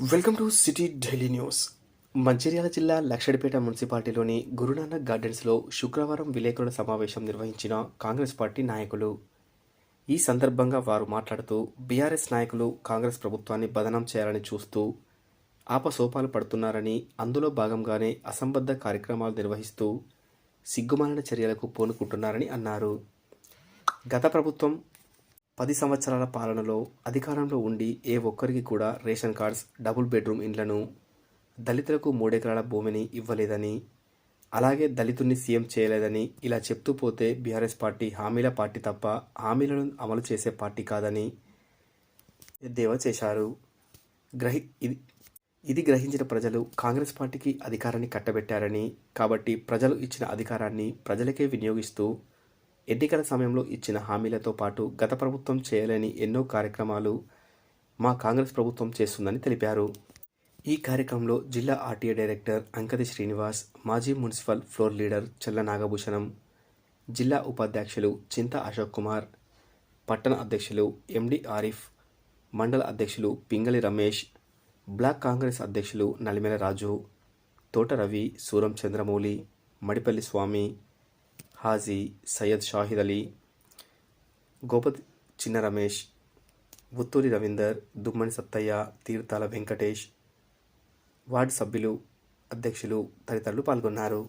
Welcome to city daily news. Mancherial జిల్లా లక్షడిపేట మున్సిపాలిటీలోని గురునానక్ గార్డెన్స్లో శుక్రవారం విలేకరుల సమావేశం నిర్వహించిన కాంగ్రెస్ పార్టీ నాయకులు. ఈ సందర్భంగా వారు మాట్లాడుతూ బీఆర్ఎస్ నాయకులు కాంగ్రెస్ ప్రభుత్వాన్ని బదనం చేయాలని చూస్తూ ఆపసోపాలు పడుతున్నారని అందులో భాగంగానే అసంబద్ధ కార్యక్రమాలు నిర్వహిస్తూ సిగ్గుమాలిన చర్యలకు పూనుకుంటున్నారని అన్నారు. గత ప్రభుత్వం పది సంవత్సరాల పాలనలో అధికారంలో ఉండి ఏ ఒక్కరికి కూడా రేషన్ కార్డ్స్ డబుల్ బెడ్రూమ్ ఇండ్లను దళితులకు మూడెకరాల భూమిని ఇవ్వలేదని అలాగే దళితుల్ని సీఎం చేయలేదని ఇలా చెప్తూ పోతే బీఆర్ఎస్ పార్టీ హామీల పార్టీ తప్ప హామీలను అమలు చేసే పార్టీ కాదని ఎద్దేవా చేశారు. గ్రహి ఇది ఇది గ్రహించిన ప్రజలు కాంగ్రెస్ పార్టీకి అధికారాన్ని కట్టబెట్టారని కాబట్టి ప్రజలు ఇచ్చిన అధికారాన్ని ప్రజలకే వినియోగిస్తూ ఎన్నికల సమయంలో ఇచ్చిన హామీలతో పాటు గత ప్రభుత్వం చేయలేని ఎన్నో కార్యక్రమాలు మా కాంగ్రెస్ ప్రభుత్వం చేస్తుందని తెలిపారు. ఈ కార్యక్రమంలో జిల్లా ఆర్టీఏ డైరెక్టర్ అంకతి శ్రీనివాస్ మాజీ మున్సిపల్ ఫ్లోర్ లీడర్ చెల్ల నాగభూషణం జిల్లా ఉపాధ్యక్షులు చింత అశోక్ కుమార్ పట్టణ అధ్యక్షులు ఎండి ఆరిఫ్ మండల అధ్యక్షులు పింగళి రమేష్ బ్లాక్ కాంగ్రెస్ అధ్యక్షులు నలిమెల రాజు తోట రవి సూరం చంద్రమౌళి మడిపల్లి స్వామి హాజీ సయ్యద్ షాహిద్ అలీ గోపతి చిన్న రమేష్ ఉత్తూరి రవీందర్ దుమ్మని సత్తయ్య తీర్థాల వెంకటేష్ వార్డు సభ్యులు అధ్యక్షులు తదితరులు పాల్గొన్నారు.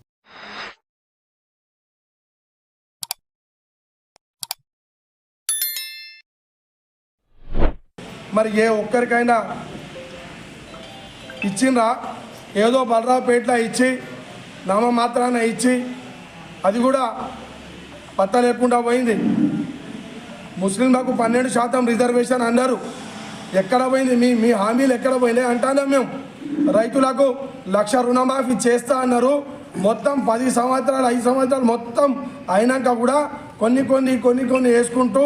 మరి ఏ ఒక్కరికైనా ఇచ్చిండ్రా? ఏదో బలరావుపేటలో ఇచ్చి నామ మాత్రాన ఇచ్చి అది కూడా పత్త లేకుండా పోయింది. ముస్లింలకు పన్నెండు శాతం రిజర్వేషన్ అన్నారు. ఎక్కడ పోయింది? మీ మీ హామీలు ఎక్కడ పోయినాయి? అంటానే మేము. రైతులకు లక్ష రుణమాఫీ చేస్తా అన్నారు. మొత్తం పది సంవత్సరాలు ఐదు సంవత్సరాలు మొత్తం అయినాక కూడా కొన్ని కొన్ని కొన్ని కొన్ని వేసుకుంటూ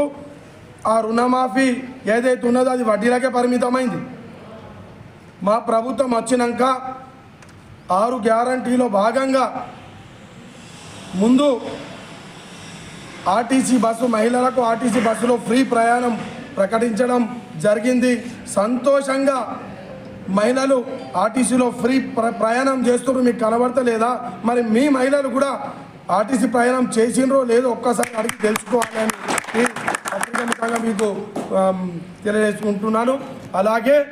ఆ రుణమాఫీ ఏదైతే ఉన్నదో అది వడ్డీలకే పరిమితమైంది. మా ప్రభుత్వం వచ్చినాక ఆరు గ్యారంటీలో భాగంగా ముందు ఆర్టీసీ బస్సు మహిళలకు ఆర్టీసీ బస్సులో ఫ్రీ ప్రయాణం ప్రకటించడం జరిగింది. సంతోషంగా మహిళలు ఆర్టీసీలో ఫ్రీ ప్ర ప్రయాణం చేస్తున్నారు. మీకు కనబడతలేదా? మరి మీ మహిళలు కూడా ఆర్టీసీ ప్రయాణం చేసిండ్రో లేదో ఒక్కసారి అడిగి తెలుసుకోవాలని మీకు తెలియజేసుకుంటున్నాను. అలాగే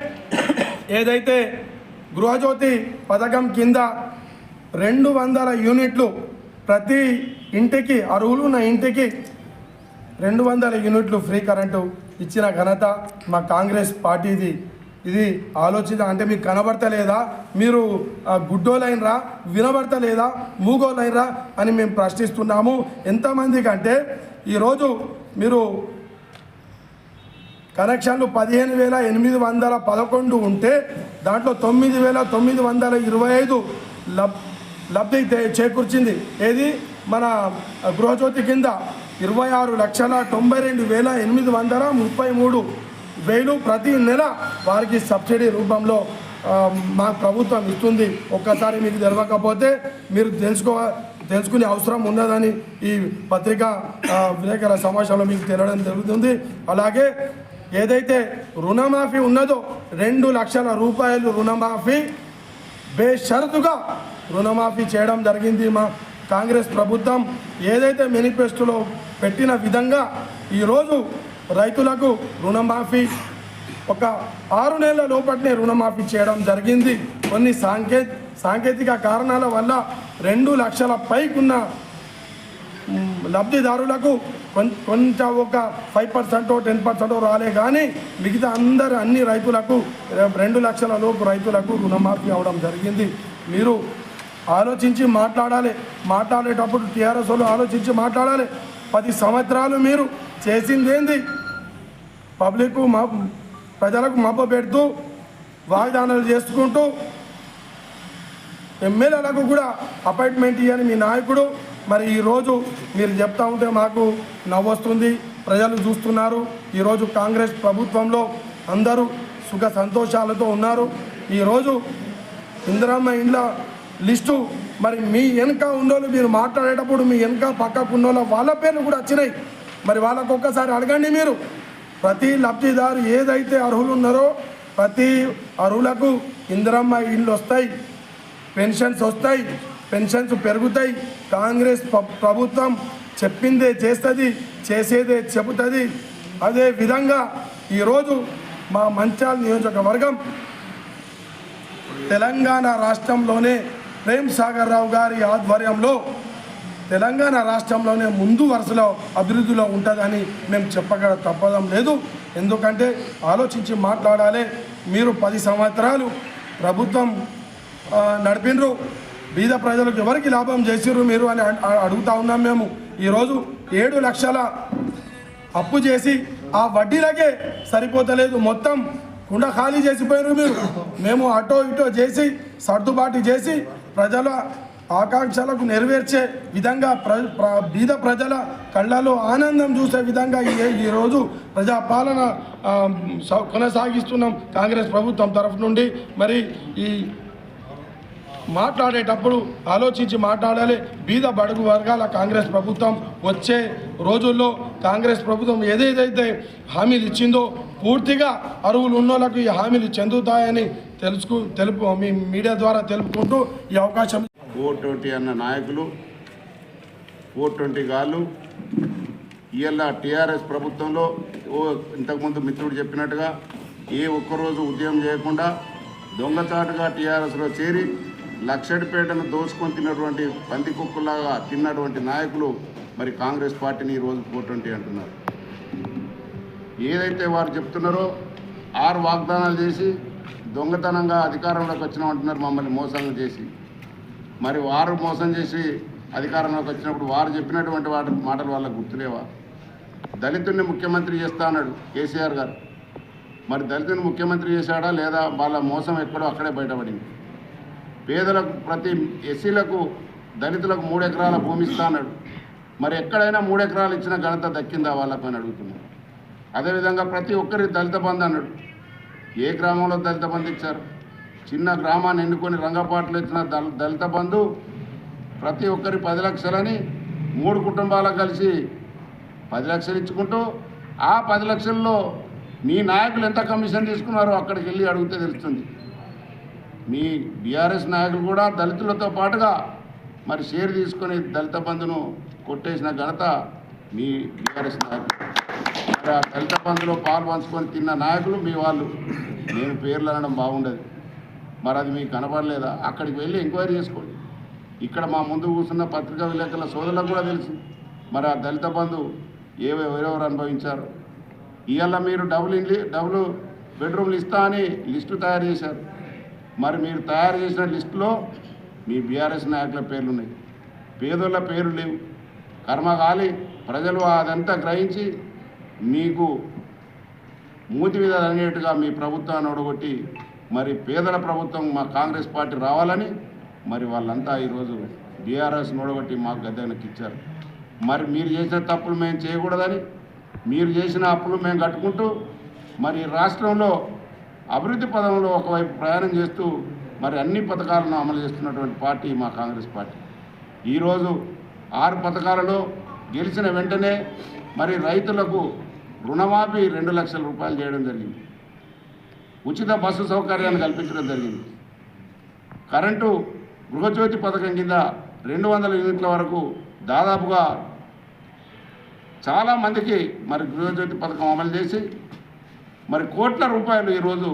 ఏదైతే గృహజ్యోతి పథకం కింద రెండు వందల యూనిట్లు ప్రతి ఇంటికి అరువులు ఉన్న ఇంటికి రెండు వందల యూనిట్లు ఫ్రీ కరెంటు ఇచ్చిన ఘనత మా కాంగ్రెస్ పార్టీది. ఇది ఆలోచిత అంటే మీకు కనబడతలేదా? మీరు ఆ, గుడ్డోలైనరా వినబడతలేదా? మూగోలైనరా అని మేము ప్రశ్నిస్తున్నాము. ఎంతమందికి అంటే ఈరోజు మీరు కనెక్షన్లు పదిహేను వేల ఎనిమిది వందల పదకొండు ఉంటే దాంట్లో తొమ్మిది వేల తొమ్మిది వందల ఇరవై ఐదు లబ్ లబ్ధి చేకూర్చింది. ఏది? మన గృహజ్యోతి కింద ఇరవై ఆరు లక్షల తొంభై రెండు వేల ఎనిమిది వందల ముప్పై మూడు వేలు ప్రతి నెల వారికి సబ్సిడీ రూపంలో మా ప్రభుత్వం ఇస్తుంది. ఒక్కసారి మీకు తెలియకపోతే మీరు తెలుసుకో తెలుసుకునే అవసరం ఉన్నదని ఈ పత్రికా విలేకరుల సమావేశంలో మీకు తెలియడం జరుగుతుంది. అలాగే ఏదైతే రుణమాఫీ ఉన్నదో రెండు లక్షల రూపాయలు రుణమాఫీ బేషరతుగా రుణమాఫీ చేయడం జరిగింది. మా కాంగ్రెస్ ప్రభుత్వం ఏదైతే మేనిఫెస్టోలో పెట్టిన విధంగా ఈరోజు రైతులకు రుణమాఫీ ఒక ఆరు నెలల లోపట్నే రుణమాఫీ చేయడం జరిగింది. కొన్ని సాంకే సాంకేతిక కారణాల వల్ల రెండు లక్షల పైకున్న లబ్ధిదారులకు కొం- కొంచెం ఒక ఫైవ్ పర్సెంటో టెన్ పర్సెంటో రాలే కానీ మిగతా అందరు అన్ని రైతులకు రెండు లక్షల లోపు రైతులకు రుణమాఫీ అవడం జరిగింది. మీరు ఆలోచించి మాట్లాడాలి. మాట్లాడేటప్పుడు టీఆర్ఎస్ వాళ్ళు ఆలోచించి మాట్లాడాలి. పది సంవత్సరాలు మీరు చేసిందేంది? పబ్లిక్ మా ప్రజలకు మబ్బ పెడుతూ వాగ్దానాలు చేసుకుంటూ ఎమ్మెల్యేలకు కూడా అపాయింట్మెంట్ ఇవ్వని మీ నాయకుడు. మరి ఈరోజు మీరు చెప్తా ఉంటే మాకు నవ్వొస్తుంది. ప్రజలు చూస్తున్నారు. ఈరోజు కాంగ్రెస్ ప్రభుత్వంలో అందరూ సుఖ సంతోషాలతో ఉన్నారు. ఈరోజు ఇందిరమ్మ ఇండ్ల లిస్టు మరి మీ వెనుక ఉన్నోళ్ళు మీరు మాట్లాడేటప్పుడు మీ వెనక పక్కకు ఉన్నోళ్ళ వాళ్ళ పేర్లు కూడా వచ్చినాయి. మరి వాళ్ళకు ఒక్కసారి అడగండి మీరు. ప్రతి లబ్ధిదారు ఏదైతే అర్హులు ఉన్నారో ప్రతి అర్హులకు ఇందిరమ్మ ఇళ్ళు వస్తాయి పెన్షన్స్ వస్తాయి పెన్షన్స్ పెరుగుతాయి. కాంగ్రెస్ ప్రభుత్వం చెప్పిందే చేస్తుంది చేసేదే చెబుతుంది. అదే విధంగా ఈరోజు మా మంచాల నియోజకవర్గం తెలంగాణ రాష్ట్రంలోనే ప్రేమ్ సాగర్ రావు గారి ఆధ్వర్యంలో తెలంగాణ రాష్ట్రంలోనే ముందు వరుసలో అభివృద్ధిలో ఉంటుందని మేము చెప్పగల తప్పదం లేదు. ఎందుకంటే ఆలోచించి మాట్లాడాలి. మీరు పది సంవత్సరాలు ప్రభుత్వం నడిపినరు. బీద ప్రజలకు ఎవరికి లాభం చేసిర్రు మీరు అని అడుగుతా ఉన్నాం మేము. ఈరోజు ఏడు లక్షల అప్పు చేసి ఆ వడ్డీలకే సరిపోతలేదు. మొత్తం కుండ ఖాళీ చేసిపోయారు మీరు. మేము అటో ఇటో చేసి సర్దుబాటు చేసి ప్రజల ఆకాంక్షలకు నెరవేర్చే విధంగా ప్ర బీద ప్రజల కళ్ళలో ఆనందం చూసే విధంగా ఈ ఈరోజు ప్రజాపాలన స- కొనసాగిస్తున్నాం కాంగ్రెస్ ప్రభుత్వం తరఫు నుండి. మరి ఈ మాట్లాడేటప్పుడు ఆలోచించి మాట్లాడాలి. బీద బడుగు వర్గాల కాంగ్రెస్ ప్రభుత్వం వచ్చే రోజుల్లో కాంగ్రెస్ ప్రభుత్వం ఏదేదైతే హామీలు ఇచ్చిందో పూర్తిగా అరువులు ఉన్నోళ్ళకు ఈ హామీలు చెందుతాయని తెలుసుకు తెలుపు మీ మీడియా ద్వారా తెలుపుకుంటూ ఈ అవకాశం ఫోర్ ట్వంటీ అన్న నాయకులు ఫోర్ ట్వంటీ గాళ్ళు ఇవాళ టీఆర్ఎస్ ప్రభుత్వంలో ఓ ఇంతకుముందు మిత్రుడు చెప్పినట్టుగా ఏ ఒక్కరోజు ఉద్యమం చేయకుండా దొంగచాటుగా టీఆర్ఎస్లో చేరి లక్షడిపేటను దోచుకొని తిన్నటువంటి పంది కుక్కులాగా తిన్నటువంటి నాయకులు మరి కాంగ్రెస్ పార్టీని ఈరోజు ఫోర్ ట్వంటీ అంటున్నారు. ఏదైతే వారు చెప్తున్నారో ఆరు వాగ్దానాలు చేసి దొంగతనంగా అధికారంలోకి వచ్చినామంటున్నారు మమ్మల్ని మోసం చేసి. మరి వారు మోసం చేసి అధికారంలోకి వచ్చినప్పుడు వారు చెప్పినటువంటి వాటి మాటలు వాళ్ళకు గుర్తులేవా? దళితుడిని ముఖ్యమంత్రి చేస్తా అన్నాడు కేసీఆర్ గారు. మరి దళితుని ముఖ్యమంత్రి చేశాడా లేదా వాళ్ళ మోసం ఎక్కడో అక్కడే బయటపడింది. పేదలకు ప్రతి ఎస్సీలకు దళితులకు మూడు ఎకరాల భూమి ఇస్తాడు అన్నాడు. మరి ఎక్కడైనా మూడు ఎకరాలు ఇచ్చిన ఘనత దక్కిందా వాళ్ళకు అని అడుగుతున్నాను అదేవిధంగా ప్రతి ఒక్కరి దళిత బంధు అన్నాడు. ఏ గ్రామంలో దళిత బంధు ఇచ్చారు? చిన్న గ్రామాన్ని ఎన్నుకొని రంగపాట్లు ఇచ్చిన దళిత బంధు ప్రతి ఒక్కరి పది లక్షలని మూడు కుటుంబాలకు కలిసి పది లక్షలు ఇచ్చుకుంటూ ఆ పది లక్షల్లో మీ నాయకులు ఎంత కమిషన్ తీసుకున్నారో అక్కడికి వెళ్ళి అడిగితే తెలుస్తుంది. మీ బీఆర్ఎస్ నాయకులు కూడా దళితులతో పాటుగా మరి షేర్ తీసుకొని దళిత బంధును కొట్టేసిన ఘనత మీ బీఆర్ఎస్ నాయకులు. మరి ఆ దళిత బంధులో పాలు పంచుకొని తిన్న నాయకులు మీ వాళ్ళు. నేను పేర్లు అనడం బాగుండదు. మరి అది మీకు కనపడలేదా? అక్కడికి వెళ్ళి ఎంక్వైరీ చేసుకోండి. ఇక్కడ మా ముందు కూర్చున్న పత్రికా విలేకరుల సోదరులకు కూడా తెలుసు. మరి ఆ దళిత బంధు ఏవో ఎవరెవరు అనుభవించారు? ఇవాళ మీరు డబుల్ ఇండ్లీ డబుల్ బెడ్రూమ్లు ఇస్తా అని లిస్టు తయారు చేశారు. మరి మీరు తయారు చేసిన లిస్టులో మీ బీఆర్ఎస్ నాయకుల పేర్లు ఉన్నాయి పేదోళ్ళ పేర్లు లేవు. కర్మకాలి ప్రజలు అదంతా గ్రహించి మీకు మూతి మీద అనేట్టుగా మీ ప్రభుత్వాన్ని ఒడగొట్టి మరి పేదల ప్రభుత్వం మా కాంగ్రెస్ పార్టీ రావాలని మరి వాళ్ళంతా ఈరోజు బీఆర్ఎస్ ఓడగొట్టి మాకు గద్దెనకి ఇచ్చారు. మరి మీరు చేసిన తప్పులు మేము చేయకూడదని మీరు చేసిన అప్పులు మేము కట్టుకుంటూ మరి రాష్ట్రంలో అభివృద్ధి పదంలో ఒకవైపు ప్రయాణం చేస్తూ మరి అన్ని పథకాలను అమలు చేస్తున్నటువంటి పార్టీ మా కాంగ్రెస్ పార్టీ. ఈరోజు ఆరు పథకాలలో గెలిచిన వెంటనే మరి రైతులకు రుణమాఫీ రెండు లక్షల రూపాయలు చేయడం జరిగింది. ఉచిత బస్సు సౌకర్యాన్ని కల్పించడం జరిగింది. కరెంటు గృహజ్యోతి పథకం కింద రెండు వందల యూనిట్ల వరకు దాదాపుగా చాలామందికి మరి గృహజ్యోతి పథకం అమలు చేసి మరి కోట్ల రూపాయలు ఈరోజు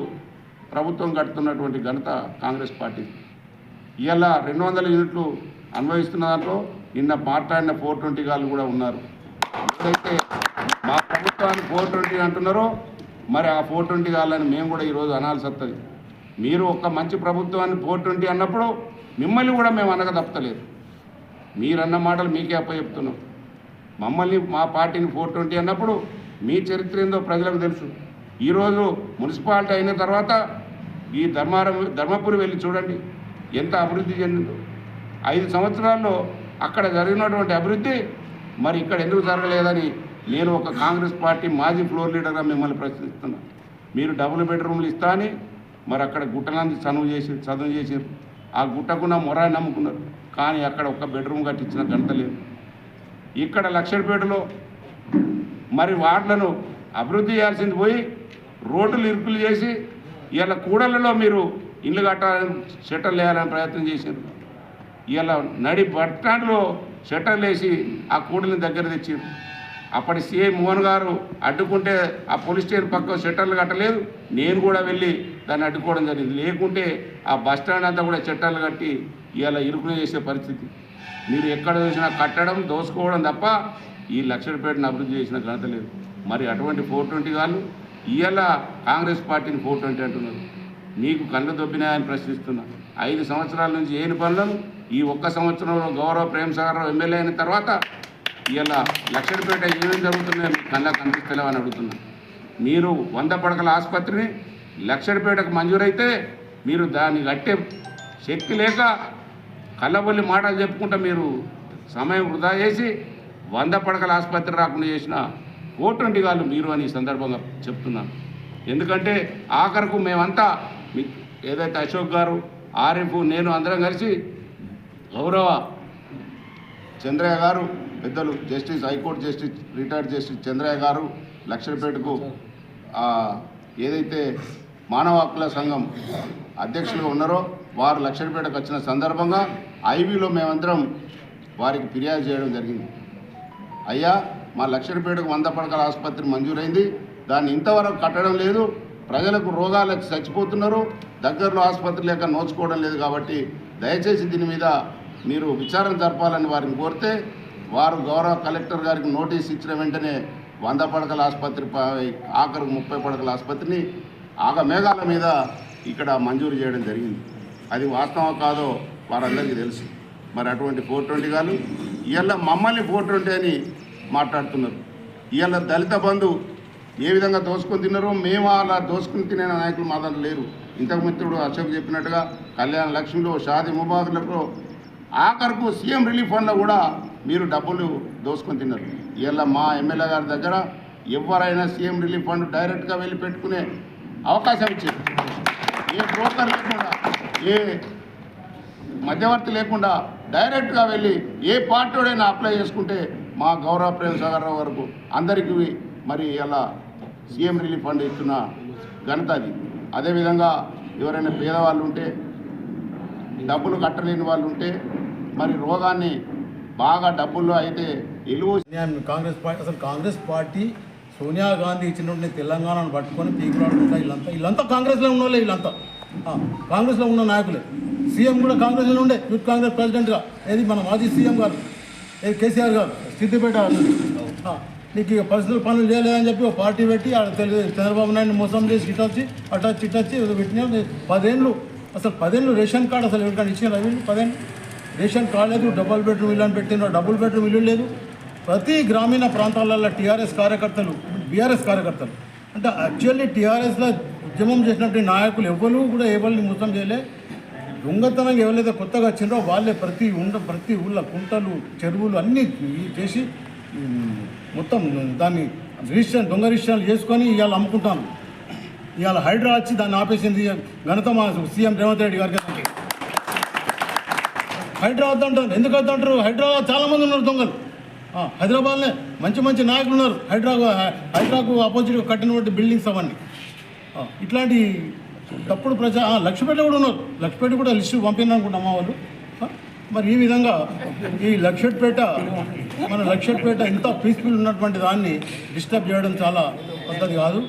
ప్రభుత్వం కడుతున్నటువంటి ఘనత కాంగ్రెస్ పార్టీ. ఇవాళ రెండు వందల యూనిట్లు అనుభవిస్తున్న దాంట్లో నిన్న మాట్లాడిన ఫోర్ ట్వంటీ గాళ్ళు కూడా ఉన్నారు. ఎప్పుడైతే మా ప్రభుత్వాన్ని ఫోర్ ట్వంటీ అంటున్నారో మరి ఆ ఫోర్ ట్వంటీ గాళ్ళని మేము కూడా ఈరోజు అనాల్సి వస్తుంది మీరు ఒక మంచి ప్రభుత్వాన్ని ఫోర్ ట్వంటీ అన్నప్పుడు మిమ్మల్ని కూడా మేము అనగ తప్పలేదు మీరన్న మాటలు మీకే అప్ప చెప్తున్నాం మమ్మల్ని మా పార్టీని ఫోర్ ట్వంటీ అన్నప్పుడు మీ చరిత్ర ఏందో ప్రజలకు తెలుసు. ఈరోజు మున్సిపాలిటీ అయిన తర్వాత ఈ ధర్మారం ధర్మపురి వెళ్ళి చూడండి ఎంత అభివృద్ధి చెందిందో. ఐదు సంవత్సరాల్లో అక్కడ జరిగినటువంటి అభివృద్ధి మరి ఇక్కడ ఎందుకు జరగలేదని నేను ఒక కాంగ్రెస్ పార్టీ మాజీ ఫ్లోర్ లీడర్గా మిమ్మల్ని ప్రశ్నిస్తున్నా. మీరు డబుల్ బెడ్రూమ్లు ఇస్తా అని మరి అక్కడ గుట్టనంది చదువు చేసి చదువు చేసారు ఆ గుట్టకున్న మొరా నమ్ముకున్నారు. కానీ అక్కడ ఒక్క బెడ్రూమ్ కట్టించిన గంట లేదు. ఇక్కడ లక్షలపేటలో మరి వార్డులను అభివృద్ధి చేయాల్సింది పోయి రోడ్లు ఇరుకులు చేసి ఇవాళ కూడలలో మీరు ఇల్లు కట్టాలని షట్టర్లు వేయాలని ప్రయత్నం చేశారు. ఇవాళ నడి బస్ స్టాండ్లో వేసి ఆ కూడలిని దగ్గర తెచ్చారు అప్పటి సీఎం మోహన్ గారు అడ్డుకుంటే ఆ పోలీస్ స్టేషన్ పక్క షట్టర్లు కట్టలేదు. నేను కూడా వెళ్ళి దాన్ని అడ్డుకోవడం జరిగింది. లేకుంటే ఆ బస్ స్టాండ్ అంతా కూడా షట్టర్లు కట్టి ఇవాళ ఇరుకులు చేసే పరిస్థితి. మీరు ఎక్కడ చూసినా కట్టడం దోసుకోవడం తప్ప ఈ లక్షలపేటను అభివృద్ధి చేసిన ఘనత లేదు. మరి అటువంటి ఫోర్ ట్వంటీ వాళ్ళు ఇవాళ కాంగ్రెస్ పార్టీని ఫోర్ ట్వంటీ అంటున్నారు. మీకు కళ్ళు దొబ్బినాయని ప్రశ్నిస్తున్నా. ఐదు సంవత్సరాల నుంచి ఏని పనులను ఈ ఒక్క సంవత్సరంలో గౌరవ ప్రేమ్ ఎమ్మెల్యే అయిన తర్వాత ఇవాళ లక్షలపేట ఏమేమి జరుగుతున్నాయో మీకు కళ్ళకు కనిపిస్తలేవు అడుగుతున్నా. మీరు వంద పడకల ఆసుపత్రిని లక్షలపేటకు మంజూరైతే మీరు దాన్ని కట్టే శక్తి లేక కళ్ళబొల్లి మాటలు చెప్పుకుంటా మీరు సమయం వృధా చేసి వంద పడకల ఆసుపత్రి రాకుండా చేసిన ఓటువంటి వాళ్ళు మీరు అని ఈ సందర్భంగా చెప్తున్నాను. ఎందుకంటే ఆఖరకు మేమంతా ఏదైతే అశోక్ గారు ఆరిఫ్ నేను అందరం కలిసి గౌరవ చంద్రయ్య గారు పెద్దలు justice high court justice retired justice Chandraiah గారు లక్షలపేటకు ఏదైతే మానవ హక్కుల సంఘం అధ్యక్షులుగా ఉన్నారో వారు లక్షలపేటకు వచ్చిన సందర్భంగా ఐబీలో మేమందరం వారికి ఫిర్యాదు చేయడం జరిగింది. అయ్యా మా లక్షలపేటకు వంద పడకల ఆసుపత్రి మంజూరైంది. దాన్ని ఇంతవరకు కట్టడం లేదు. ప్రజలకు రోగాలకు చచ్చిపోతున్నారు. దగ్గరలో ఆసుపత్రి లేక నోచుకోవడం లేదు కాబట్టి దయచేసి దీని మీద మీరు విచారణ జరపాలని వారిని కోరితే వారు గౌరవ కలెక్టర్ గారికి నోటీస్ ఇచ్చిన వెంటనే వంద పడకల ఆసుపత్రి ఆఖరు ముప్పై పడకల ఆసుపత్రిని ఆగ మేఘాల మీద ఇక్కడ మంజూరు చేయడం జరిగింది. అది వాస్తవం కాదో వారందరికీ తెలుసు. మరి అటువంటి ఫోర్ ట్వంటీ గారు ఇవాళ మమ్మల్ని ఫోర్ ట్వంటీ అని మాట్లాడుతున్నారు. ఇవాళ దళిత బంధు ఏ విధంగా దోసుకొని తిన్నారో మేము అలా దోసుకుని తినే నాయకులు మా దాంట్లో లేరు. ఇంతకు మిత్రుడు అశోక్ చెప్పినట్టుగా కళ్యాణ లక్ష్మిలో షాది ముబారకులకు ఆఖరుకు సీఎం రిలీఫ్ ఫండ్లో కూడా మీరు డబ్బులు దోసుకొని తిన్నారు. ఇవాళ మా ఎమ్మెల్యే గారి దగ్గర ఎవరైనా సీఎం రిలీఫ్ ఫండ్ డైరెక్ట్గా వెళ్ళి పెట్టుకునే అవకాశం ఇచ్చారు. ఏ బ్రోకర్ లేకుండా ఏ మధ్యవర్తి లేకుండా డైరెక్ట్గా వెళ్ళి ఏ పార్టీ అప్లై చేసుకుంటే మా గౌరవ ప్రేమ సాగర్రావు వరకు అందరికీ మరి ఇలా సీఎం రిలీఫ్ ఫండ్ ఇస్తున్న ఘనత అది. అదేవిధంగా ఎవరైనా పేదవాళ్ళు ఉంటే డబ్బులు కట్టలేని వాళ్ళు ఉంటే మరి రోగాన్ని బాగా డబ్బుల్లో అయితే ఎలువ కాంగ్రెస్ పార్టీ అసలు కాంగ్రెస్ పార్టీ సోనియా గాంధీ ఇచ్చినటువంటి తెలంగాణను పట్టుకొని పీకులాడుకుంటా వీళ్ళంతా వీళ్ళంతా కాంగ్రెస్లో ఉన్న వీళ్ళంతా కాంగ్రెస్లో ఉన్న నాయకులే. సీఎం కూడా కాంగ్రెస్లో ఉండే. యూత్ కాంగ్రెస్ ప్రెసిడెంట్గా. ఏది మన మాజీ సీఎం గారు. ఏది కేసీఆర్ గారు సిద్దిపేట నీకు ఇక పర్సనల్ పనులు చేయలేదని చెప్పి ఒక పార్టీ పెట్టి ఆడ చంద్రబాబు నాయుడు మోసం చేసి ఇటొచ్చి వచ్చి ఇటొచ్చి వచ్చి పదేళ్ళు అసలు పదేళ్ళు రేషన్ కార్డు అసలు ఎవరికైనా ఇచ్చిన వీళ్ళు? పదేళ్ళు. రేషన్ కార్డు లేదు డబుల్ బెడ్రూమ్ ఇల్లు అని పెట్టిన డబుల్ బెడ్రూమ్ ఇల్లు లేదు. ప్రతి గ్రామీణ ప్రాంతాలలో టీఆర్ఎస్ కార్యకర్తలు బీఆర్ఎస్ కార్యకర్తలు. అంటే యాక్చువల్లీ టీఆర్ఎస్లో ఉద్యమం చేసినటువంటి నాయకులు ఎవరు కూడా ఎవరిని మోసం చేయలే. దొంగతనం ఎవరైతే కొత్తగా వచ్చిందో వాళ్ళే ప్రతి ఉండ ప్రతి ఊళ్ళ కుంటలు చెరువులు అన్నీ చేసి మొత్తం దాన్ని రిజిస్ట్రేషన్ దొంగ రిజిస్ట్రేషన్ చేసుకొని ఇవాళ అమ్ముకుంటాను. ఇవాళ హైడ్రా వచ్చి దాన్ని ఆపేసింది ఘనత మా సీఎం రేవంత్ రెడ్డి గారికి. దానికి. హైడ్రా వద్దంటారు. ఎందుకు వద్దంటారు? హైదరాబాద్ చాలామంది ఉన్నారు దొంగలు. హైదరాబాద్లో మంచి మంచి నాయకులు ఉన్నారు. హైడ్రా హైడ్రాకు ఆపోజిట్ కట్టినటువంటి బిల్డింగ్స్ అవన్నీ. ఇట్లాంటి తప్పుడు ప్రజా లక్ష్మీపేట కూడా ఉన్నారు. లక్ష్మీపేట కూడా లిస్టు పంపిందనుకుంటాం మా వాళ్ళు. మరి ఈ విధంగా ఈ లక్ష్మీపేట మన లక్ష్మీపేట ఇంత పీస్ఫుల్ ఉన్నటువంటి దాన్ని డిస్టర్బ్ చేయడం చాలా పద్ధతి కాదు.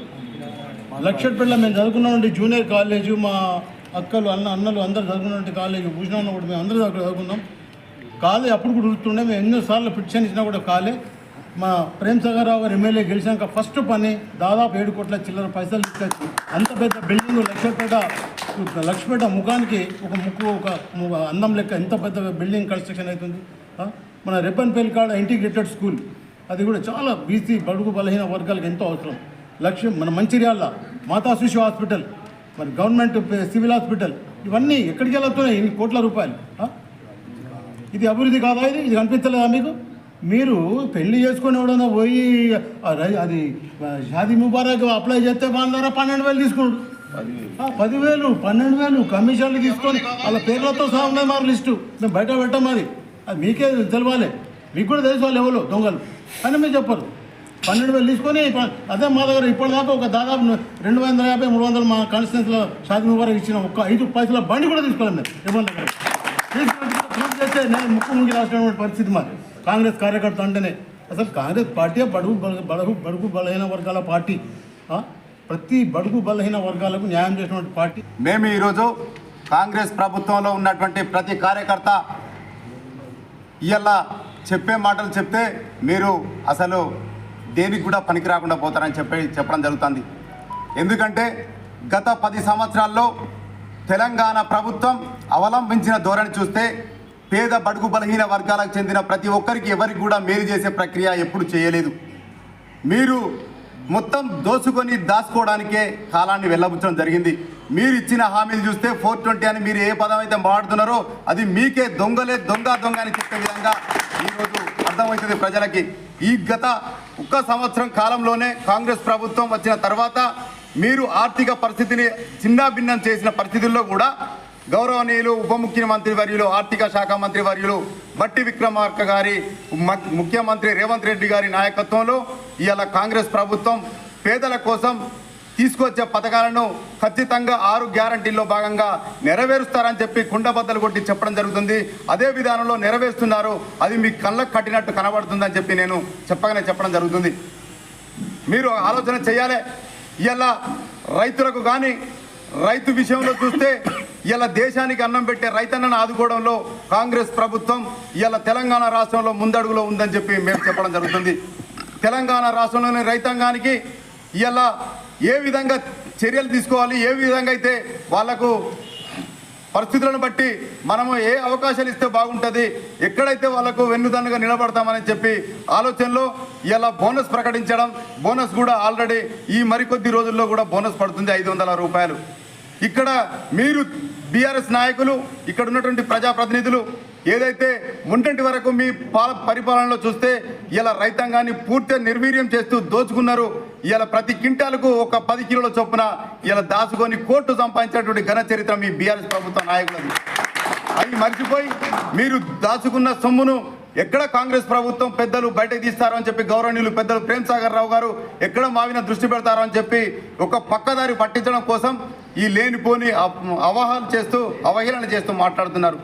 లక్ష్మీపేటలో మేము చదువుకున్నటువంటి జూనియర్ కాలేజు మా అక్కలు అన్న అన్నలు అందరు చదువుకున్నటువంటి కాలేజీ భూషణ కూడా మేము అందరూ చదువుకున్నాం. కాలే అప్పుడు కూడా ఉరుకుతుండే. మేము ఎన్నోసార్లు పిటిషన్ ఇచ్చినా కూడా కాలే. మా ప్రేమ్ సాగర్ రావు గారు ఎమ్మెల్యే గెలిచాక ఫస్ట్ పని దాదాపు ఏడు కోట్ల చిల్లర పైసలు ఇచ్చి అంత పెద్ద బిల్డింగ్ లక్ష్మీపేట లక్ష్మీపేట ముఖానికి ఒక ముక్కు ఒక ము- అందం లెక్క ఎంత పెద్ద బిల్డింగ్ కన్స్ట్రక్షన్ అవుతుంది. మన రెప్పన్పల్లి కాడ ఇంటిగ్రేటెడ్ స్కూల్. అది కూడా చాలా బీసీ బడుగు బలహీన వర్గాలకు ఎంతో అవసరం. లక్ష్యం మన మంచిర్యాల మాతా శిశు హాస్పిటల్ మరి గవర్నమెంట్ సివిల్ హాస్పిటల్ ఇవన్నీ ఎక్కడికి వెళ్తున్నాయి? ఇన్ని కోట్ల రూపాయలు. ఇది అభివృద్ధి కాదా ఇది? ఇది కనిపించలేదా మీకు? మీరు పెళ్ళి చేసుకొని ఎవడన్నా పోయి అది షాదీ ముబారక్ అప్లై చేస్తే వాళ్ళ ద్వారా పన్నెండు వేలు తీసుకున్నాడు. పదివేలు. పన్నెండు వేలు కమిషన్లు తీసుకొని వాళ్ళ పేర్లతో సహా ఉన్నాయి మరి లిస్టు. మేము బయట పెట్టాం అది అది మీకే తెలవాలి. మీకు కూడా తెలుసు వాళ్ళు ఎవరు దొంగలు. అని మీరు చెప్పరు. పన్నెండు వేలు తీసుకొని అదే మా దగ్గర ఇప్పటిదాకా ఒక దాదాపు రెండు వందల యాభై మూడు వందలు మా కాన్స్టిట్యూన్సీలో షాది వరకు ఇచ్చిన ఒక్క ఐదు పైసల బండి కూడా తీసుకోలేదు మేము. ఇబ్బంది చేస్తే నేను ముక్కు ముంగి రాసినటువంటి పరిస్థితి మాది. కాంగ్రెస్ కార్యకర్త అంటేనే. అసలు కాంగ్రెస్ పార్టీ బడుగు బల- బడుగు బడుగు బలహీన వర్గాల పార్టీ? ప్రతి బడుగు బలహీన వర్గాలకు న్యాయం చేసినటువంటి పార్టీ. మేము ఈరోజు కాంగ్రెస్ ప్రభుత్వంలో ఉన్నటువంటి ప్రతి కార్యకర్త ఇలా చెప్పే మాటలు చెప్తే మీరు అసలు దేనికి కూడా పనికి రాకుండా పోతారని చెప్పి చెప్పడం జరుగుతుంది. ఎందుకంటే గత పది సంవత్సరాల్లో తెలంగాణ ప్రభుత్వం అవలంబించిన ధోరణి చూస్తే పేద బడుగు బలహీన వర్గాలకు చెందిన ప్రతి ఒక్కరికి ఎవరికి కూడా మేలు చేసే ప్రక్రియ ఎప్పుడు చేయలేదు. మీరు మొత్తం దోసుకొని దాచుకోవడానికే కాలాన్ని వెళ్ళబుచ్చడం జరిగింది. మీరు ఇచ్చిన హామీలు చూస్తే ఫోర్ ట్వంటీ అని మీరు ఏ పదం అయితే మాట్లాడుతున్నారో అది మీకే దొంగలే దొంగ దొంగ అని చెప్పే విధంగా ఈరోజు అర్థమవుతుంది ప్రజలకి. ఈ గత ఒక్క సంవత్సరం కాలంలోనే కాంగ్రెస్ ప్రభుత్వం వచ్చిన తర్వాత మీరు ఆర్థిక పరిస్థితిని చిన్నాభిన్నం చేసిన పరిస్థితుల్లో కూడా గౌరవనీయులు ఉప ముఖ్యమంత్రి వర్యులు ఆర్థిక శాఖ మంత్రి వర్యులు బట్టి విక్రమార్క గారి మ- ముఖ్యమంత్రి రేవంత్ రెడ్డి గారి నాయకత్వంలో ఇవాళ కాంగ్రెస్ ప్రభుత్వం పేదల కోసం తీసుకొచ్చే పథకాలను ఖచ్చితంగా ఆరు గ్యారంటీల్లో భాగంగా నెరవేరుస్తారని చెప్పి కుండబద్దలు కొట్టి చెప్పడం జరుగుతుంది. అదే విధానంలో నెరవేరుస్తున్నారు. అది మీ కళ్ళకు కట్టినట్టు కనబడుతుందని చెప్పి నేను చెప్పగానే చెప్పడం జరుగుతుంది. మీరు ఆలోచన చేయాలి. ఇలా రైతులకు కానీ రైతు విషయంలో చూస్తే ఇలా దేశానికి అన్నం పెట్టే రైతన్నను ఆదుకోవడంలో కాంగ్రెస్ ప్రభుత్వం ఇలా తెలంగాణ రాష్ట్రంలో ముందడుగులో ఉందని చెప్పి మేము చెప్పడం జరుగుతుంది. తెలంగాణ రాష్ట్రంలోని రైతాంగానికి ఇలా ఏ విధంగా చర్యలు తీసుకోవాలి ఏ విధంగా అయితే వాళ్ళకు పరిస్థితులను బట్టి మనము ఏ అవకాశాలు ఇస్తే బాగుంటుంది ఎక్కడైతే వాళ్ళకు వెన్నుదన్నుగా నిలబడతామని చెప్పి ఆలోచనలో ఇలా బోనస్ ప్రకటించడం బోనస్ కూడా ఆల్రెడీ ఈ మరికొద్ది రోజుల్లో కూడా బోనస్ పడుతుంది ఐదు వందల రూపాయలు. ఇక్కడ మీరు బీఆర్ఎస్ నాయకులు ఇక్కడ ఉన్నటువంటి ప్రజాప్రతినిధులు ఏదైతే ఉంటంటి వరకు మీ పాల పరిపాలనలో చూస్తే ఇలా రైతాంగాన్ని పూర్తిగా నిర్వీర్యం చేస్తూ దోచుకున్నారు. ఇలా ప్రతి క్వింటాలకు ఒక పది కిలోల చొప్పున ఇలా దాచుకొని కోర్టు సంపాదించినటువంటి ఘన చరిత్ర మీ బీఆర్ఎస్ ప్రభుత్వ నాయకులది. అవి మర్చిపోయి మీరు దాచుకున్న సొమ్మును ఎక్కడ కాంగ్రెస్ ప్రభుత్వం పెద్దలు బయటకు తీస్తారో అని చెప్పి గౌరవనీయులు పెద్దలు ప్రేమ్ సాగర్ రావు గారు ఎక్కడ మావిన దృష్టి పెడతారో అని చెప్పి ఒక పక్కదారి పట్టించడం కోసం ఈ లేనిపోని అవ- అవహాలు చేస్తూ అవహేళన చేస్తూ మాట్లాడుతున్నారు.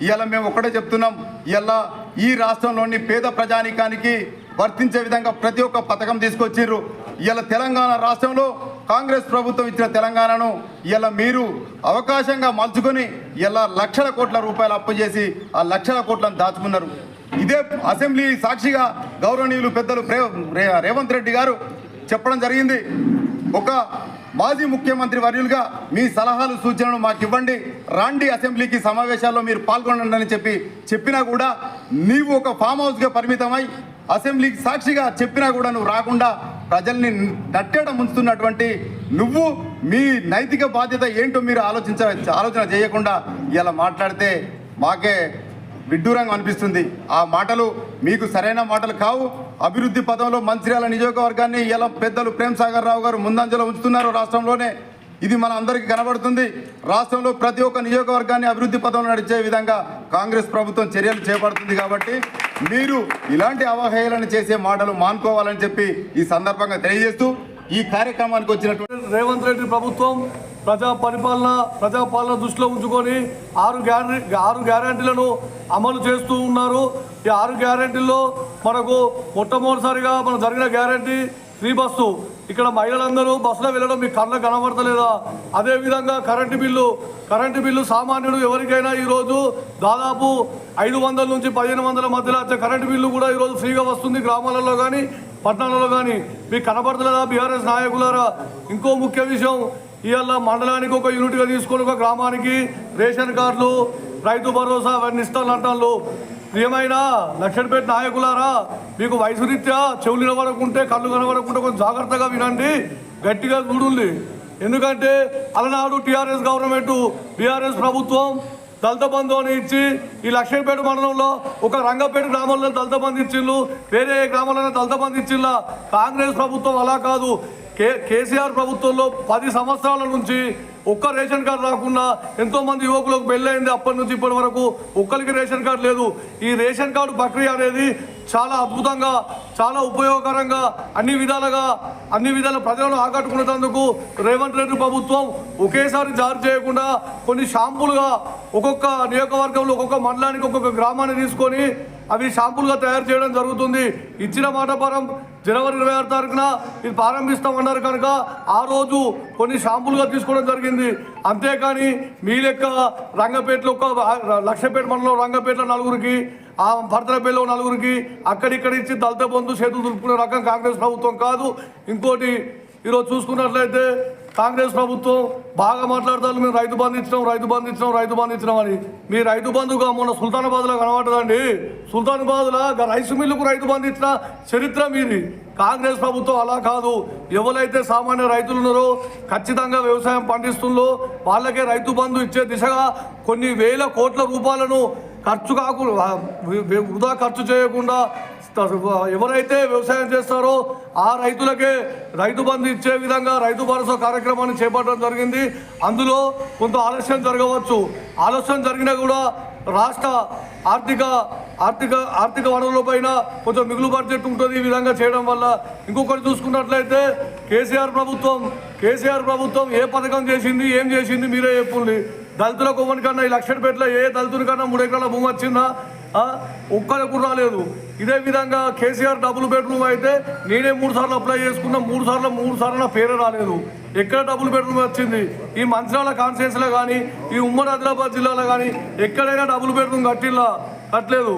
ఇవాళ మేము ఒకటే చెప్తున్నాం ఇలా ఈ రాష్ట్రంలోని పేద ప్రజానీకానికి వర్తించే విధంగా ప్రతి ఒక్క పథకం తీసుకొచ్చిర్రు ఇలా తెలంగాణ రాష్ట్రంలో కాంగ్రెస్ ప్రభుత్వం ఇచ్చిన తెలంగాణను ఇలా మీరు అవకాశంగా మలుచుకొని ఇలా లక్షల కోట్ల రూపాయలు అప్పు చేసి ఆ లక్షల కోట్లను దాచుకున్నారు. ఇదే అసెంబ్లీ సాక్షిగా గౌరవనీయులు పెద్దలు ప్రే- రేవంత్ రెడ్డి గారు చెప్పడం జరిగింది. ఒక మాజీ ముఖ్యమంత్రి వర్యులుగా మీ సలహాలు సూచనలు మాకు ఇవ్వండి రాండి అసెంబ్లీకి సమావేశాల్లో మీరు పాల్గొనండి అని చెప్పి చెప్పినా కూడా నీవు ఒక ఫామ్ హౌస్గా పరిమితమై అసెంబ్లీకి సాక్షిగా చెప్పినా కూడా నువ్వు రాకుండా ప్రజల్ని నట్టేట ముంచుతున్నటువంటి నువ్వు మీ నైతిక బాధ్యత ఏంటో మీరు ఆలోచించ ఆలోచన చేయకుండా ఇలా మాట్లాడితే మాకే విడ్డూరంగా అనిపిస్తుంది. ఆ మాటలు మీకు సరైన మాటలు కావు. అభివృద్ధి పదంలో మంచిర్యాల నియోజకవర్గాన్ని ఇలా పెద్దలు ప్రేమ్ సాగర్ రావు గారు ముందంజలో ఉంచుతున్నారు రాష్ట్రంలోనే ఇది మన అందరికీ కనబడుతుంది. రాష్ట్రంలో ప్రతి ఒక్క నియోజకవర్గాన్ని అభివృద్ధి పదంలో నడిచే విధంగా కాంగ్రెస్ ప్రభుత్వం చర్యలు చేపడుతుంది కాబట్టి మీరు ఇలాంటి అవహేళన చేసే మాటలు మానుకోవాలని చెప్పి ఈ సందర్భంగా తెలియజేస్తూ ఈ కార్యక్రమానికి వచ్చినటువంటి రేవంత్ రెడ్డి ప్రభుత్వం ప్రజా పరిపాలన ప్రజాపాలన దృష్టిలో ఉంచుకొని ఆరు గ్యారెంటీ ఆరు గ్యారెంటీలను అమలు చేస్తూ ఉన్నారు. ఈ ఆరు గ్యారెంటీల్లో మనకు మొట్టమొదటిసారిగా మనం జరిగిన గ్యారెంటీ ఫ్రీ బస్సు. ఇక్కడ మహిళలందరూ బస్సులో వెళ్ళడం మీకు కళ్ళ కనబడతలేదా? అదేవిధంగా కరెంటు బిల్లు కరెంటు బిల్లు సామాన్యుడు ఎవరికైనా ఈరోజు దాదాపు ఐదు వందల నుంచి పదిహేను వందల మధ్యలో వచ్చే కరెంటు బిల్లు కూడా ఈరోజు ఫ్రీగా వస్తుంది గ్రామాలలో కానీ పట్టణాలలో కానీ. మీకు కనబడతలేదా బీఆర్ఎస్ నాయకులారా? ఇంకో ముఖ్య విషయం ఇవాళ మండలానికి ఒక యూనిట్గా తీసుకొని ఒక గ్రామానికి రేషన్ కార్డులు రైతు భరోసా అవన్నీ ఇస్తాను అంటాను ప్రియమైన లక్షణపేట నాయకులారా మీకు వయసు రీత్యా చెవులు నిలబడకుంటే కళ్ళు కనబడకుంటే కొంచెం జాగ్రత్తగా వినండి. గట్టిగా చూడుంది ఎందుకంటే అలనాడు టీఆర్ఎస్ గవర్నమెంట్ బీఆర్ఎస్ ప్రభుత్వం దళిత బంధు అని ఇచ్చి ఈ లక్ష్మీపేట మండలంలో ఒక రంగపేట గ్రామంలో దళిత బంధు ఇచ్చిళ్ళు వేరే గ్రామాలలో దళిత బంధు ఇచ్చిళ్ళ కాంగ్రెస్ ప్రభుత్వం అలా కాదు. కే కేసీఆర్ ప్రభుత్వంలో పది సంవత్సరాల నుంచి ఒక్క రేషన్ కార్డు రాకుండా ఎంతోమంది యువకులకు పెళ్ళయింది అప్పటి నుంచి ఇప్పటి వరకు ఒక్కరికి రేషన్ కార్డు లేదు. ఈ రేషన్ కార్డు ప్రక్రియ అనేది చాలా అద్భుతంగా చాలా ఉపయోగకరంగా అన్ని విధాలుగా అన్ని విధాల ప్రజలను ఆకట్టుకునేందుకు రేవంత్ రెడ్డి ప్రభుత్వం ఒకేసారి జారీ చేయకుండా కొన్ని షాంపులుగా ఒక్కొక్క నియోజకవర్గంలో ఒక్కొక్క మండలానికి ఒక్కొక్క గ్రామాన్ని తీసుకొని అవి షాంపుల్గా తయారు చేయడం జరుగుతుంది. ఇచ్చిన మాట పరం జనవరి ఇరవై ఆరు తారీఖున ఇది ప్రారంభిస్తామన్నారు కనుక ఆ రోజు కొన్ని షాంపులుగా తీసుకోవడం జరిగింది. అంతేకాని మీ లెక్క రంగపేటలో ఒక లక్షపేట మండలం రంగపేటలో నలుగురికి ఆ భర్తలపేలో నలుగురికి అక్కడిక్కడ ఇచ్చి దళిత బంధు చేతులు దులుపుకునే రకం కాంగ్రెస్ ప్రభుత్వం కాదు. ఇంకోటి ఈరోజు చూసుకున్నట్లయితే కాంగ్రెస్ ప్రభుత్వం బాగా మాట్లాడతారు మేము రైతు బంధు ఇచ్చినాం రైతు బంధు ఇచ్చినాం రైతు బంధు ఇచ్చినాం అని. మీ రైతు బంధుగా మొన్న సుల్తానాబాద్లో కనబడదండి సుల్తానాబాద్లో రైస్ రైసు మిల్లుకు రైతు బంధు ఇచ్చిన చరిత్ర మీది. కాంగ్రెస్ ప్రభుత్వం అలా కాదు. ఎవరైతే సామాన్య రైతులు ఉన్నారో ఖచ్చితంగా వ్యవసాయం పండిస్తుందో వాళ్ళకే రైతు బంధు ఇచ్చే దిశగా కొన్ని వేల కోట్ల రూపాయలను ఖర్చు కాకుండా వృధా ఖర్చు చేయకుండా ఎవరైతే వ్యవసాయం చేస్తారో ఆ రైతులకే రైతు బంధు ఇచ్చే విధంగా రైతు భరోసా కార్యక్రమాన్ని చేపట్టడం జరిగింది. అందులో కొంత ఆలస్యం జరగవచ్చు. ఆలస్యం జరిగినా కూడా రాష్ట్ర ఆర్థిక ఆర్థిక ఆర్థిక వనరుల పైన కొంచెం మిగులు బడ్జెట్ ఉంటుంది ఈ విధంగా చేయడం వల్ల. ఇంకొకటి చూసుకున్నట్లయితే కేసీఆర్ ప్రభుత్వం కేసీఆర్ ప్రభుత్వం ఏ పథకం చేసింది ఏం చేసింది మీరే చెప్పుంది దళితులకు కన్నా ఈ లక్షపేటలో ఏ దళితునికన్నా మూడు ఎకరాల భూమి వచ్చిందా? ఒక్కరికి రాలేదు. ఇదే విధంగా కేసీఆర్ డబుల్ బెడ్రూమ్ అయితే నేనే మూడు సార్లు అప్లై చేసుకున్నా మూడు సార్లు మూడు సార్లు నా పేరే రాలేదు. ఎక్కడ డబుల్ బెడ్రూమ్ వచ్చింది? ఈ మంచిర్యాల కాన్స్టిట్యూన్సీలో కానీ ఈ ఉమ్మడి ఆదిలాబాద్ జిల్లాలో కానీ ఎక్కడైనా డబుల్ బెడ్రూమ్ కట్టిల్లా? కట్టలేదు.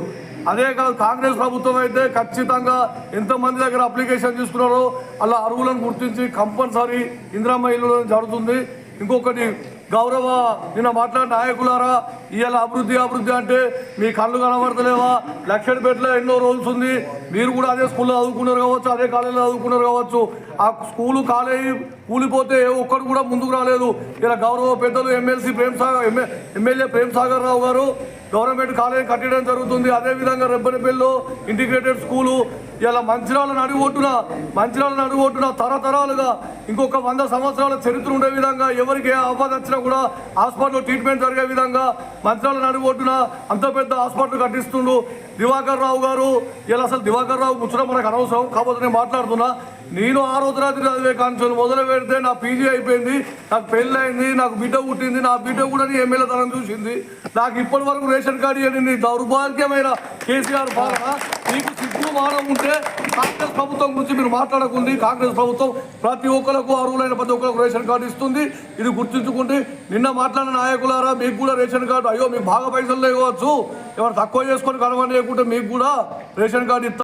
అదే కాదు కాంగ్రెస్ ప్రభుత్వం అయితే ఖచ్చితంగా ఎంతమంది దగ్గర అప్లికేషన్ తీసుకున్నారో అలా అరువులను గుర్తించి కంపల్సరీ ఇందిరామ్మ ఇల్లు జరుగుతుంది. ఇంకొకటి గౌరవ నిన్న మాట్లాడిన నాయకులారా ఇవాళ అభివృద్ధి అభివృద్ధి అంటే మీ కళ్ళు కనబడతలేవా? లక్షడిపేటలో ఎన్నో రోజులు ఉంది. మీరు కూడా అదే స్కూల్లో చదువుకున్నారు కావచ్చు అదే కాలేజీలో చదువుకున్నారు కావచ్చు. ఆ స్కూలు కాలేజీ కూలిపోతే ఏ ఒక్కడు కూడా ముందుకు రాలేదు. ఇలా గౌరవ పెద్దలు ఎమ్మెల్సీ ప్రేమ్ సాగర్ ఎమ్మెల్యే ప్రేమ్ సాగర్ రావు గారు గవర్నమెంట్ కాలేజీ కట్టడం జరుగుతుంది. అదేవిధంగా రెబ్బనిపల్లిలో ఇంటిగ్రేటెడ్ స్కూలు ఇలా మంచిరాలను అడుగుబొట్టున మంచిరాలను అడుగుబొట్టున తరతరాలుగా ఇంకొక వంద సంవత్సరాల చరిత్ర ఉండే విధంగా ఎవరికి ఏ ఆపద వచ్చినా కూడా హాస్పిటల్లో ట్రీట్మెంట్ జరిగే విధంగా మంచిరాలను అడుగుబొట్టున అంత పెద్ద హాస్పిటల్ కట్టిస్తుండు. దివాకర్ రావు గారు ఇలా అసలు దివాకర్ రావు కూర్చోడం మనకు అనవసరం కాకపోతే నేను మాట్లాడుతున్నా. నేను ఆ రోజు రాత్రి చదివే కాన్సోలు మొదలు పెడితే నా పీజీ అయిపోయింది నాకు పెళ్ళి అయింది నాకు బిడ్డ పుట్టింది నా బిడ్డ కూడా ఎమ్మెల్యే తనం చూసింది. నాకు ఇప్పటి వరకు రేషన్ కార్డు ఇవ్వండి దౌర్భాగ్యమైన కేసీఆర్ పాలన మీకు సిగ్గు మానం ఉంటే కాంగ్రెస్ ప్రభుత్వం గురించి మీరు మాట్లాడకుంది కాంగ్రెస్ ప్రభుత్వం ప్రతి ఒక్కరికి అర్హులైన ప్రతి ఒక్కరికి రేషన్ కార్డు ఇస్తుంది. ఇది గుర్తుంచుకుంటే నిన్న మాట్లాడిన నాయకులారా మీకు కూడా రేషన్ కార్డు అయ్యో మీకు బాగా పైసలు లేవచ్చు ఎవరు తక్కువ చేసుకొని కనవని లేకుంటే మీకు కూడా రేషన్ కార్డు ఇస్తా